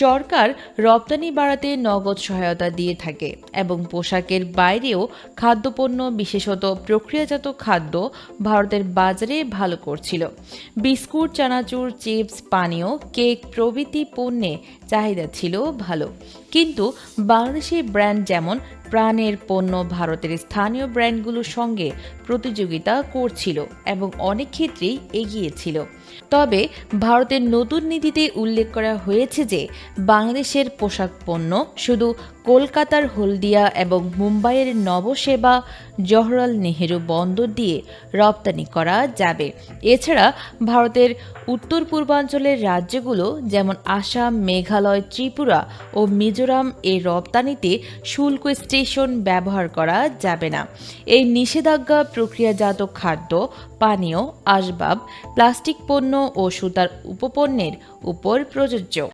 সরকার রপ্তানি বাড়াতে নগদ সহায়তা দিয়ে থাকে এবং পোশাকের বাইরেও খাদ্যপণ্য, বিশেষত প্রক্রিয়াজাত খাদ্য, ভারতের বাজারে ভালো করছিল। বিস্কুট, চানাচুর, চিপস, পানীয়, কেক প্রভৃতি পণ্যে চাহিদা ছিল ভালো। কিন্তু বাংলাদেশি ব্র্যান্ড যেমন প্রাণের পণ্য ভারতের স্থানীয় ব্র্যান্ডগুলোর সঙ্গে প্রতিযোগিতা করছিল এবং অনেক ক্ষেত্রেই এগিয়েছিল তবে ভারতের নতুন নীতিতে উল্লেখ করা হয়েছে যে, বাংলাদেশের পোশাক পণ্য শুধু কলকাতার হলদিয়া এবং মুম্বাইয়ের নবসেবা জওহরলাল নেহেরু বন্দর দিয়ে রপ্তানি করা যাবে। এছাড়া ভারতের উত্তর পূর্বাঞ্চলের রাজ্যগুলো যেমন আসাম, মেঘালয়, ত্রিপুরা ও মিজোরাম এর রপ্তানিতে শুল্ক স্টেশন ব্যবহার করা যাবে না। এই নিষেধাজ্ঞা, প্রক্রিয়াজাত খাদ্য, পানীয়, আসবাব, প্লাস্টিক পণ্য ও সুতার উপপণ্যের উপর প্রযোজ্য।